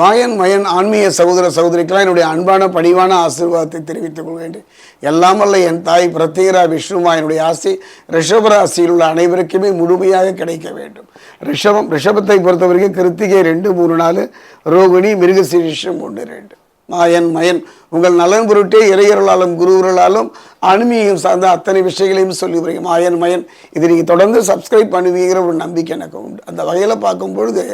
மாயன் மயன் ஆன்மீக சகோதர சகோதரிக்கெல்லாம் என்னுடைய அன்பான பணிவான ஆசீர்வாதத்தை தெரிவித்துக் கொள்கின்றேன். எல்லாம் என் தாய் பிரத்யேகரா விஷ்ணுமா என்னுடைய ஆசை. ரிஷபராசியில் உள்ள அனைவருக்குமே முழுமையாக கிடைக்க வேண்டும். ரிஷபம் ரிஷபத்தை பொறுத்தவரைக்கும் கிருத்திகை ரெண்டு மூணு நாலு ரோகிணி மிருகசீரிஷம் ஒன்று ரெண்டு. மாயன் மயன். உங்கள் நலன் பொருட்டே இறையர்களாலும் குருவர்களாலும் ஆன்மீகம் சார்ந்த அத்தனை விஷயங்களையும் சொல்லி வரீங்க மாயன் மயன் இதை நீங்கள் தொடர்ந்து சப்ஸ்கிரைப் பண்ணுவீங்கிற ஒரு நம்பிக்கை எனக்கு உண்டு. அந்த வகையில் பார்க்கும் பொழுது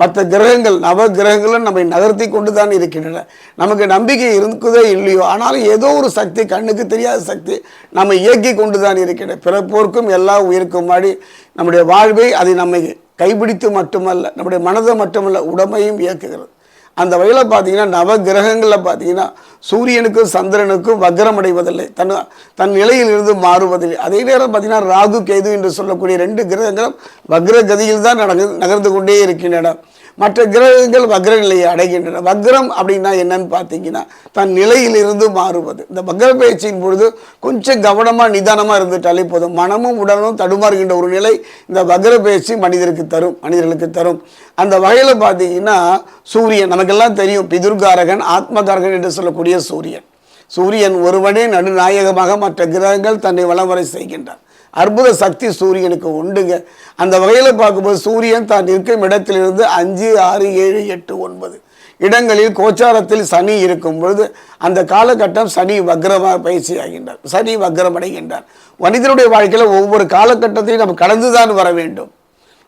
மற்ற கிரகங்கள் நவ கிரகங்களும் நம்மை நகர்த்தி கொண்டு தான் இருக்கின்றன. நமக்கு நம்பிக்கை இருக்குதோ இல்லையோ ஆனாலும் ஏதோ ஒரு சக்தி கண்ணுக்கு தெரியாத சக்தி நம்ம இயக்கி கொண்டு தான் இருக்கின்ற. பிறப்போர்க்கும் எல்லா உயிருக்கும் மாடி நம்முடைய வாழ்வை அதை நம்மை கைபிடித்து மட்டுமல்ல நம்முடைய மனதை மட்டுமல்ல உடமையும் இயக்குகிறது. அந்த வகையில் பார்த்தீங்கன்னா நவ கிரகங்களில் பார்த்தீங்கன்னா சூரியனுக்கும் சந்திரனுக்கும் வக்ரம் அடைவதில்லை தன் தன் நிலையிலிருந்து மாறுவதில்லை. அதே நேரம் பார்த்தீங்கன்னா ராகு கேது என்று சொல்லக்கூடிய ரெண்டு கிரகங்களும் வக்ர கதியில் தான் நடந்து நகர்ந்து கொண்டே இருக்கின்றன. மற்ற கிரகங்கள் வக்ர நிலையை அடைகின்றன. வக்ரம் அப்படின்னா என்னன்னு பார்த்தீங்கன்னா தன் நிலையிலிருந்து மாறுவது. இந்த வக்ர பயிற்சியின் பொழுது கொஞ்சம் கவனமாக நிதானமாக இருந்துட்டாலே போதும். மனமும் உடலும் தடுமாறுகின்ற ஒரு நிலை இந்த வக்ர பயிற்சி மனிதருக்கு தரும் மனிதர்களுக்கு தரும். அந்த வகையில் பார்த்தீங்கன்னா சூரியன் நமக்கெல்லாம் தெரியும் பிதுர்காரகன் ஆத்மகாரகன் என்று சொல்லக்கூடிய சூரியன். சூரியன் ஒருவனே நடுநாயகமாக மற்ற கிரகங்கள் தன்னை வளமுறை வரை செய்கின்றார் அற்புத சக்தி சூரியனுக்கு உண்டுங்க. அந்த வகையில் பார்க்கும்போது சூரியன் தான் இருக்கும் இடத்திலிருந்து அஞ்சு ஆறு ஏழு எட்டு ஒன்பது. இடங்களில் கோச்சாரத்தில் சனி இருக்கும் பொழுது அந்த காலகட்டம் சனி வக்ரமாக பயிற்சி ஆகின்றார். சனி வக்ரம் அடைகின்றார். மனிதனுடைய வாழ்க்கையில் ஒவ்வொரு காலகட்டத்தையும் நம்ம கடந்து தான் வர வேண்டும்.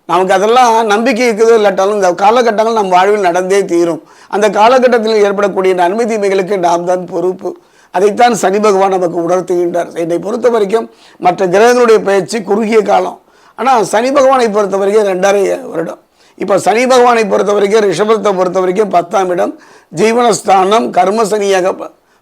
நமக்கு அதெல்லாம் நம்பிக்கை இருக்குதோ இல்லாட்டாலும் இந்த காலகட்டங்கள் நம் வாழ்வில் நடந்தே தீரும். அந்த காலகட்டத்தில் ஏற்படக்கூடிய நன்மை தீமைகளுக்கு நாம் தான் பொறுப்பு. அதைத்தான் சனி பகவான் நமக்கு உணர்த்துகின்றார். என்னை பொறுத்த வரைக்கும் மற்ற கிரகங்களுடைய பயிற்சி குறுகிய காலம். ஆனால் சனி பகவானை பொறுத்த வரைக்கும் ரெண்டரை வருடம். இப்போ சனி பகவானை பொறுத்த வரைக்கும் ரிஷபத்தை பொறுத்த வரைக்கும் பத்தாம் இடம் ஜீவனஸ்தானம் கர்ம சனியாக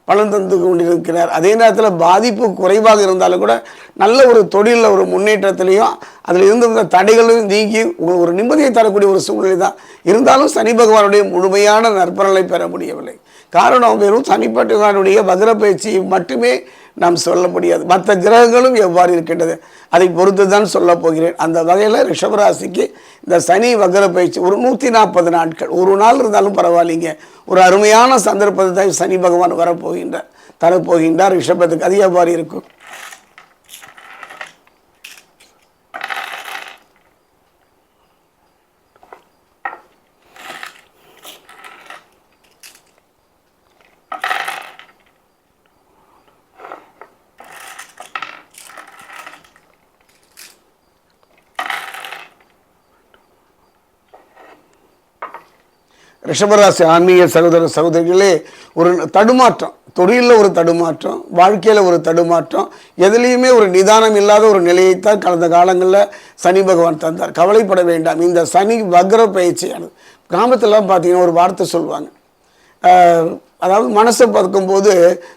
பலன் தந்து கொண்டிருக்கிறார். அதே நேரத்தில் பாதிப்பு குறைவாக இருந்தாலும் கூட நல்ல ஒரு தொழிலில் ஒரு முன்னேற்றத்திலையும் அதில் இருந்திருந்த தடைகளையும் தடைகளும் நீங்கி ஒரு நிம்மதியை தரக்கூடிய ஒரு சூழ்நிலை தான். இருந்தாலும் சனி பகவானுடைய முழுமையான நற்பலனை பெற முடியவில்லை. காரணம் வெறும் சனி பகவானுடைய வக்ர மட்டுமே நாம் சொல்ல முடியாது. மற்ற கிரகங்களும் எவ்வாறு இருக்கின்றது? அதை பொறுத்து தான் சொல்ல போகிறேன். அந்த வகையில் ரிஷபராசிக்கு இந்த சனி வக்ர பயிற்சி ஒரு நூற்றி நாற்பது நாட்கள். ஒரு நாள் இருந்தாலும் பரவாயில்லைங்க. ஒரு அருமையான சந்தர்ப்பத்தை தான் சனி பகவான் வரப்போகின்றார் தரப்போகின்றார் ரிஷபத்துக்கு. அது எவ்வாறு இருக்கும்? ரிஷபராசி ஆன்மீக சகோதர சகோதரிகளே ஒரு தடுமாற்றம் தொழிலில் ஒரு தடுமாற்றம் வாழ்க்கையில் ஒரு தடுமாற்றம் எதுலேயுமே ஒரு நிதானம் இல்லாத ஒரு நிலையைத்தான் கடந்த காலங்களில் சனி பகவான் தந்தார். கவலைப்பட வேண்டாம். இந்த சனி வக்ர பயிற்சியானது. கிராமத்துலலாம் பார்த்தீங்கன்னா ஒரு வார்த்தை சொல்லுவாங்க. அதாவது மனசை பார்க்கும்போது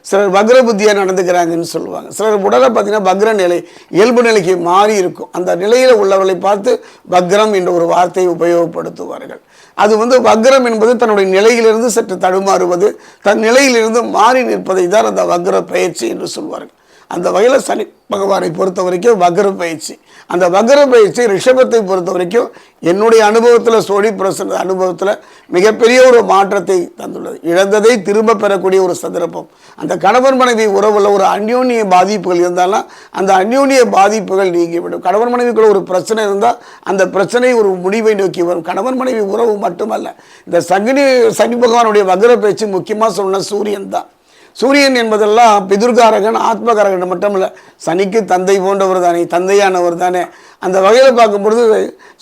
சிலர் வக்ர புத்தியாக நடந்துக்கிறாங்கன்னு சொல்லுவாங்க. சிலர் உடலை பார்த்தீங்கன்னா வக்ர நிலை இயல்பு நிலைக்கு மாறி இருக்கும். அந்த நிலையில் உள்ளவர்களை பார்த்து வக்ரம் என்ற ஒரு வார்த்தையை உபயோகப்படுத்துவார்கள். அது வந்து வக்ரம் என்பது தன்னுடைய நிலையிலிருந்து சற்று தடுமாறுவது தன் நிலையிலிருந்து மாறி நிற்பதை தான் அந்த வக்ர பயிற்சி என்று சொல்வார்கள். அந்த வகையில் சனி பகவானை பொறுத்த வரைக்கும் வக்ர பயிற்சி. அந்த வக்ர பயிற்சி ரிஷபத்தை பொறுத்த வரைக்கும் என்னுடைய அனுபவத்தில் சோழி பிரசன்ன அனுபவத்தில் மிகப்பெரிய ஒரு மாற்றத்தை தந்துள்ளது. இழந்ததை திரும்ப பெறக்கூடிய ஒரு சந்தர்ப்பம். அந்த கணவன் மனைவி உறவில் ஒரு அந்யோன்ய பாதிப்புகள் இருந்தாலும் அந்த அந்யோன்ய பாதிப்புகள் நீங்கிவிடும். கணவன் மனைவிக்குள்ள ஒரு பிரச்சனை இருந்தால் அந்த பிரச்சனை ஒரு முடிவை நோக்கி வரும். கணவன் மனைவி உறவு மட்டுமல்ல இந்த சகுனி சனி பகவானுடைய வக்ர பயிற்சி முக்கியமாக சொன்ன சூரியன் தான். சூரியன் என்பதெல்லாம் பிதுர்காரகன் ஆத்மகாரகன் மட்டுமல்ல சனிக்கு தந்தை போன்றவர் தானே தந்தையானவர் தானே. அந்த வகையில் பார்க்கும்பொழுது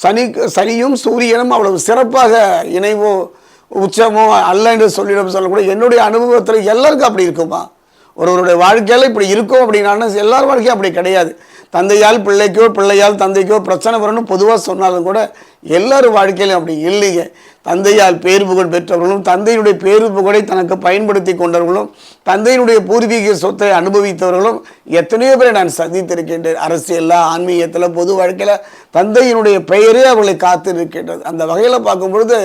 சனி சனியும் சூரியனும் அவ்வளவு சிறப்பாக இணைவோ உச்சமோ அல்ல என்று சொல்லிடம் சொல்லக்கூடிய என்னுடைய அனுபவத்தில் எல்லாருக்கும் அப்படி இருக்குமா ஒருவருடைய வாழ்க்கையில் இப்படி இருக்கும் அப்படின்னா எல்லார் வாழ்க்கையும் அப்படி கிடையாது. தந்தையால் பிள்ளைக்கோ பிள்ளையால் தந்தைக்கோ பிரச்சனை வரும்னு பொதுவாக சொன்னாலும் கூட எல்லாரும் வாழ்க்கையிலும் அப்படி இல்லைங்க தந்தையால் பேர் புகழ் பெற்றவர்களும் தந்தையினுடைய பேரு புகழை தனக்கு பயன்படுத்தி கொண்டவர்களும் தந்தையினுடைய பூர்வீக சொத்தை அனுபவித்தவர்களும் எத்தனையோ பேரை நான் சந்தித்திருக்கின்றேன். அரசியலில் ஆன்மீகத்தில் பொது வாழ்க்கையில் தந்தையினுடைய பெயரே அவர்களை காத்து இருக்கின்றது அந்த வகையில் பார்க்கும் பொழுது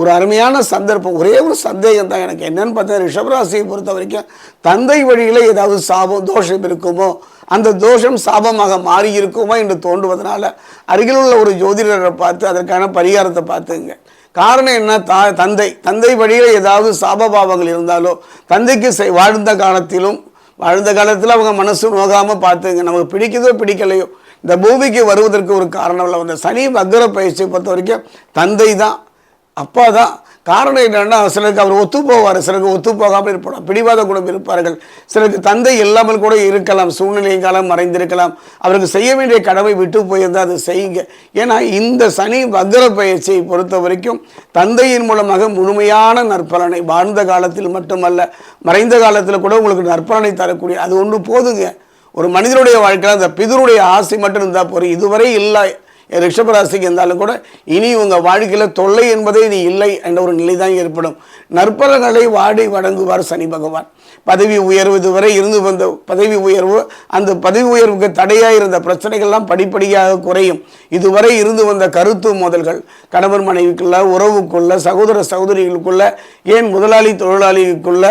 ஒரு அருமையான சந்தர்ப்பம் ஒரே ஒரு சந்தேகம் தான் எனக்கு என்னன்னு பார்த்தா ரிஷபராசியை பொறுத்த வரைக்கும் தந்தை வழியில் ஏதாவது சாபம் தோஷம் இருக்குமோ அந்த தோஷம் சாபமாக மாறி இருக்குமோ என்று தோன்றுவதனால அருகில் உள்ள ஒரு ஜோதிடரை பார்த்து அதற்கான பரிகாரத்தை பார்த்துங்க. காரணம் என்ன? தா தந்தை. தந்தை வழியில் ஏதாவது சாபபாவங்கள் இருந்தாலோ தந்தைக்கு செய் வாழ்ந்த காலத்திலும் வாழ்ந்த காலத்தில் அவங்க மனசு நோகாமல் பார்த்துங்க. நமக்கு பிடிக்குதோ பிடிக்கலையோ இந்த பூமிக்கு வருவதற்கு ஒரு காரணம் இல்லை. அந்த சனி வக்கர பயிற்சியை பொறுத்த வரைக்கும் தந்தை தான் அப்பா தான். காரணம் என்னென்னா சிலருக்கு அவர் ஒத்து போவார் சிலருக்கு ஒத்து போகாமல் இருப்பார் பிடிவாத குணம் இருப்பார்கள். சிலருக்கு தந்தை இல்லாமல் கூட இருக்கலாம் சூழ்நிலை காலம் மறைந்திருக்கலாம். அவருக்கு செய்ய வேண்டிய கடமை விட்டு போயிருந்தால் அதை செய்யுங்க. ஏன்னா இந்த சனி வக்ர பயிற்சியை பொறுத்த வரைக்கும் தந்தையின் மூலமாக முழுமையான நற்பலனை வாழ்ந்த காலத்தில் மட்டுமல்ல மறைந்த காலத்தில் கூட உங்களுக்கு நற்பலனை தரக்கூடிய அது ஒன்று போதுங்க. ஒரு மனிதனுடைய வாழ்க்கையில் அந்த பிதருடைய ஆசை மட்டும் இருந்தால் போதும். இதுவரை இல்லை. ரிஷபராசிக்கு இருந்தாலும் கூட இனி உங்கள் வாழ்க்கையில் தொல்லை என்பதே இனி இல்லை என்ற ஒரு நிலை தான் ஏற்படும். நற்பலங்களை வாடி வழங்குவார் சனி பகவான். பதவி உயர்வு இதுவரை இருந்து வந்த பதவி உயர்வு அந்த பதவி உயர்வுக்கு தடையாக இருந்த பிரச்சனைகள்லாம் படிப்படியாக குறையும். இதுவரை இருந்து வந்த கருத்து மோதல்கள் கணவன் மனைவிக்குள்ள உறவுக்குள்ள சகோதர சகோதரிகளுக்குள்ள ஏன் முதலாளி தொழிலாளிக்குள்ள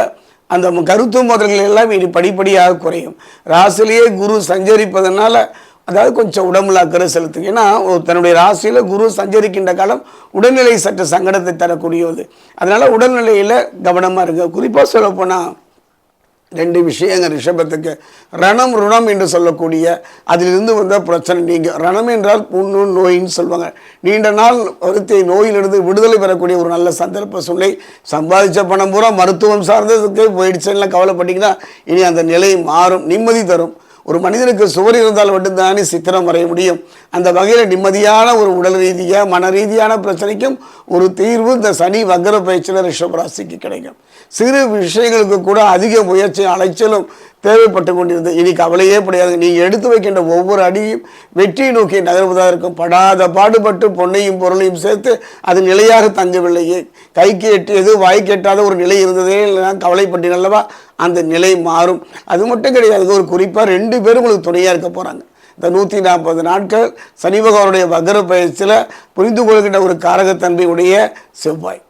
அந்த கருத்து மோதல்கள் எல்லாம் இனி படிப்படியாக குறையும். ராசிலேயே குரு சஞ்சரிப்பதனால அதாவது கொஞ்சம் உடம்புல அக்கறை செலுத்துங்க ஏன்னா தன்னுடைய ராசியில் குரு சஞ்சரிக்கின்ற காலம் உடல்நிலை சற்று சங்கடத்தை தரக்கூடியது. அதனால் உடல்நிலையில் கவனமாக இருங்க. குறிப்பாக சொல்லப்போனால் ரெண்டு விஷயங்கள். ரிஷபத்துக்கு ரணம் ருணம் என்று சொல்லக்கூடிய அதிலிருந்து வந்த பிரச்சனை நீங்கள் ரணம் என்றால் புண்ணு நோயின்னு சொல்லுவாங்க நீண்ட நாள் வருத்தை நோயிலிருந்து விடுதலை பெறக்கூடிய ஒரு நல்ல சந்தர்ப்ப சூழ்நிலை. சம்பாதிச்ச பணம் பூரா மருத்துவம் சார்ந்ததுக்கு போயிடுச்சுன்னா கவலைப்பட்டீங்கன்னா இனி அந்த நிலை மாறும். நிம்மதி தரும். ஒரு மனிதனுக்கு சுவர் இருந்தால் மட்டும்தானே சித்திரம் வரைய முடியும். அந்த வகையில் நிம்மதியான ஒரு உடல் ரீதியாக மன ரீதியான பிரச்சனைக்கும் ஒரு தீர்வு இந்த சனி வக்கர பயிற்சியில் ரிஷபராசிக்கு கிடைக்கும். சிறு விஷயங்களுக்கு கூட அதிக முயற்சி அலைச்சலும் தேவைப்பட்டு கொண்டிருந்தது இனி கவலையே கிடையாது நீங்கள் எடுத்து வைக்கின்ற ஒவ்வொரு அடியும் வெற்றியை நோக்கி நகர்வதாக இருக்கும். படாத பாடுபட்டு பொன்னையும் பொருளையும் சேர்த்து அது நிலையாக தங்கவில்லையே கைக்கு எட்டியது வாய்க்கு எட்டாத ஒரு நிலை இருந்ததே இல்லைனா கவலைப்பட்டீங்க அல்லவா? அந்த நிலை மாறும். அது மட்டும் கிடையாது. ஒரு குறிப்பாக ரெண்டு பேரும் உங்களுக்கு துணையாக இருக்க போகிறாங்க இந்த நூற்றி நாற்பது நாட்கள் சனி பகவானுடைய வக்கர பயிற்சியில் புரிந்து கொள்கின்ற ஒரு காரகத்தன்மையுடைய செவ்வாய்.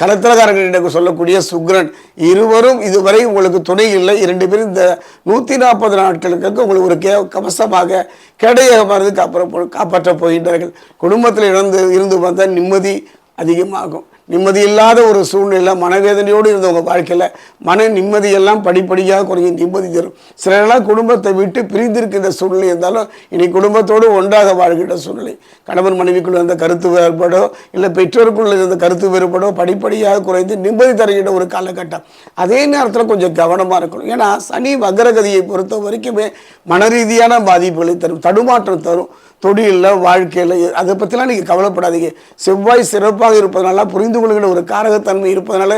கலத்திரகாரர்களிடம் சொல்லக்கூடிய சுக்ரன் இருவரும் இதுவரை உங்களுக்கு துணை இல்லை. இரண்டு பேரும் இந்த நூற்றி நாற்பது நாட்களுக்கு உங்களுக்கு ஒரு கே கவசமாக கெடையாக மருந்து காப்பாற்ற காப்பாற்றப் போகின்றார்கள். குடும்பத்தில் இழந்து இருந்து வந்தால் நிம்மதி அதிகமாகும். நிம்மதி இல்லாத ஒரு சூழ்நிலை மனவேதனையோடு இருந்த உங்கள் வாழ்க்கையில் மன நிம்மதியெல்லாம் படிப்படியாக குறையும் நிம்மதி தரும். சிலரெல்லாம் குடும்பத்தை விட்டு பிரிந்திருக்கின்ற சூழ்நிலை இருந்தாலும் இனி குடும்பத்தோடு ஒன்றாக வாழ்கின்ற சூழ்நிலை. கணவன் மனைவிக்குள்ள இருந்த கருத்து வேறுபாடோ இல்லை பெற்றோருக்குள்ள இருந்த கருத்து வேறுபாடோ படிப்படியாக குறைந்து நிம்மதி தருகின்ற ஒரு காலகட்டம். அதே நேரத்தில் கொஞ்சம் கவனமாக இருக்கணும். ஏன்னா சனி வக்ரகதியை பொறுத்த வரைக்குமே மன ரீதியான பாதிப்புகளை தரும் தடுமாற்றம் தரும். தொழிலில் வாழ்க்கையில் அதை பற்றிலாம் நீங்கள் கவலைப்படாதீங்க. செவ்வாய் சிறப்பாக இருப்பதனால புரிந்து கொள்கிற ஒரு காரகத்தன்மை இருப்பதனால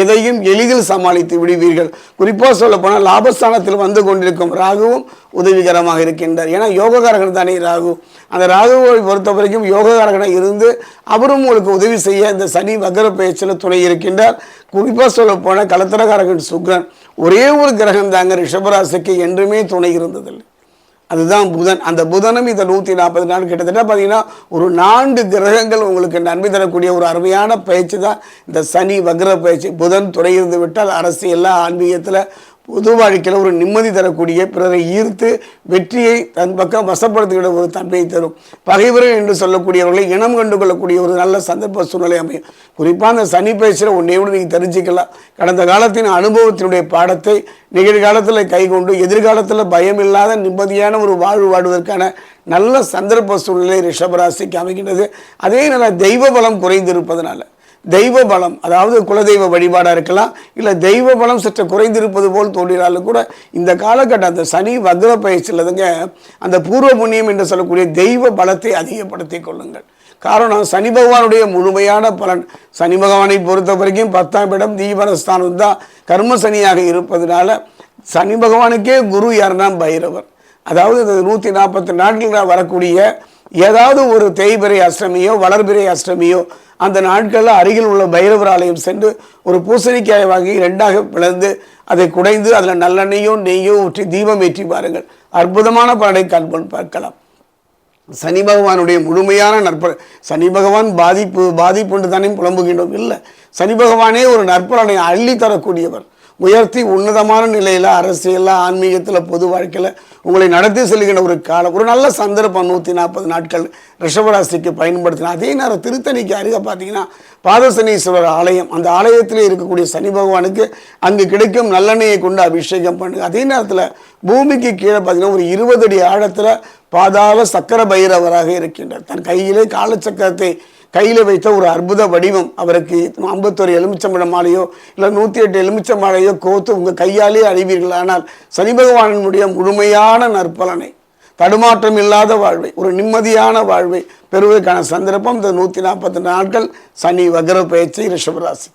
எதையும் எளிதில் சமாளித்து விடுவீர்கள். குறிப்பாக சொல்லப்போனால் லாபஸ்தானத்தில் வந்து கொண்டிருக்கும் ராகுவும் உதவிகரமாக இருக்கின்றார். ஏன்னா யோககாரகன் தானே ராகு. அந்த ராகுவை பொறுத்த வரைக்கும் யோககாரகனாக இருந்து அவரும் உங்களுக்கு உதவி செய்ய இந்த சனி வக்கர பயிற்சியில் துணை இருக்கின்றார். குறிப்பாக சொல்ல போனால் கலத்திரகாரகன் சுக்ரன் ஒரே ஒரு கிரகம் தாங்க ரிஷபராசிக்கு என்றுமே துணை இருந்ததில்லை. அதுதான் புதன். அந்த புதனும் இந்த நூற்றி நாற்பது நாள் கிட்டத்தட்ட பார்த்தீங்கன்னா ஒரு நான்கு கிரகங்கள் உங்களுக்கு நன்மை தரக்கூடிய ஒரு அருமையான பயிற்சி தான் இந்த சனி வக்ர பயிற்சி. புதன் துணை விட்டால் அரசியலில் ஆன்மீகத்தில் பொது வாழ்க்கையில் ஒரு நிம்மதி தரக்கூடிய பிறரை ஈர்த்து வெற்றியை தன் பக்கம் வசப்படுத்துகிற ஒரு தன்மையை தரும். பகைவர்கள் என்று சொல்லக்கூடியவர்களை இனம் கண்டு கொள்ளக்கூடிய ஒரு நல்ல சந்தர்ப்ப சூழ்நிலை அமையும். குறிப்பாக அந்த சனி பேசுகிற ஒன்றையோடு நீங்கள் தெரிஞ்சுக்கலாம். கடந்த காலத்தின் அனுபவத்தினுடைய பாடத்தை நிகழ்காலத்தில் கைகொண்டு எதிர்காலத்தில் பயம் இல்லாத நிம்மதியான ஒரு வாழ்வு வாடுவதற்கான நல்ல சந்தர்ப்ப சூழ்நிலை ரிஷபராசிக்கு அமைகின்றது. அதே நல்ல தெய்வ பலம் குறைந்திருப்பதனால. தெய்வ பலம் அதாவது குலதெய்வ வழிபாடாக இருக்கலாம் இல்லை தெய்வ பலம் சற்று குறைந்திருப்பது போல் தோன்றினாலும் கூட இந்த காலகட்டம் அந்த சனி வக்ர பயிற்சியிலதுங்க அந்த பூர்வ புண்ணியம் என்று சொல்லக்கூடிய தெய்வ பலத்தை அதிகப்படுத்தி கொள்ளுங்கள். காரணம் சனி பகவானுடைய முழுமையான பலன். சனி பகவானை பொறுத்த வரைக்கும் பத்தாம் இடம் தீபரஸ்தானம் தான் கர்ம சனியாக இருப்பதனால சனி பகவானுக்கே குரு யாருன்னா பைரவர். அதாவது இந்த நூற்றி நாற்பத்தி நாட்களில் வரக்கூடிய ஏதாவது ஒரு தேய்பிரை அஷ்டமியோ வளர்பிறை அஷ்டமியோ அந்த நாட்களில் அருகில் உள்ள பைரவர் ஆலயம் சென்று ஒரு பூசணிக்காய் வாங்கி ரெண்டாக பிளந்து அதை குடைந்து அதில் நல்லெண்ணெயோ நெய்யோ ஊற்றி தீபம் ஏற்றி பாருங்கள். அற்புதமான பாடை கண்பன் பார்க்கலாம். சனி பகவானுடைய முழுமையான நற்ப சனி பகவான் பாதிப்பு பாதிப்புண்டு தானே புலம்புகின்றோம். இல்லை சனி பகவானே ஒரு நற்பலனை அள்ளி தரக்கூடியவர். உயர்த்தி உன்னதமான நிலையில் அரசியலில் ஆன்மீகத்தில் பொது வாழ்க்கையில் உங்களை நடத்தி செல்கின்ற ஒரு காலம் ஒரு நல்ல சந்தர்ப்பம் நூற்றி நாற்பது நாட்கள் ரிஷபராசிக்கு பயன்படுத்தினா அதே நேரம் திருத்தணிக்கு அருகே பார்த்தீங்கன்னா பாதசனீஸ்வரர் ஆலயம். அந்த ஆலயத்தில் இருக்கக்கூடிய சனி பகவானுக்கு அங்கு கிடைக்கும் நல்லெண்ணெயை கொண்டு அபிஷேகம் பண்ணுங்க. அதே நேரத்தில் பூமிக்கு கீழே பார்த்தீங்கன்னா ஒரு இருபது அடி ஆழத்தில் பாதாள சக்கர பைரவராக இருக்கின்றார். தன் கையிலே காலச்சக்கரத்தை கையில் வைத்த ஒரு அற்புத வடிவம். அவருக்கு ஐம்பத்தொரு எலுமிச்சம்பழ மாலையோ இல்லை நூற்றி எட்டு எலுமிச்சம் மாலையோ கோத்து உங்கள் கையாலே அழிவீர்கள் ஆனால் சனி பகவானினுடைய முழுமையான நற்பலனை தடுமாற்றம் இல்லாத வாழ்வை ஒரு நிம்மதியான வாழ்வை பெறுவதற்கான சந்தர்ப்பம் இந்த நூற்றி நாற்பத்தி நாட்கள் சனி வக்ர பயிற்சி ரிஷபராசி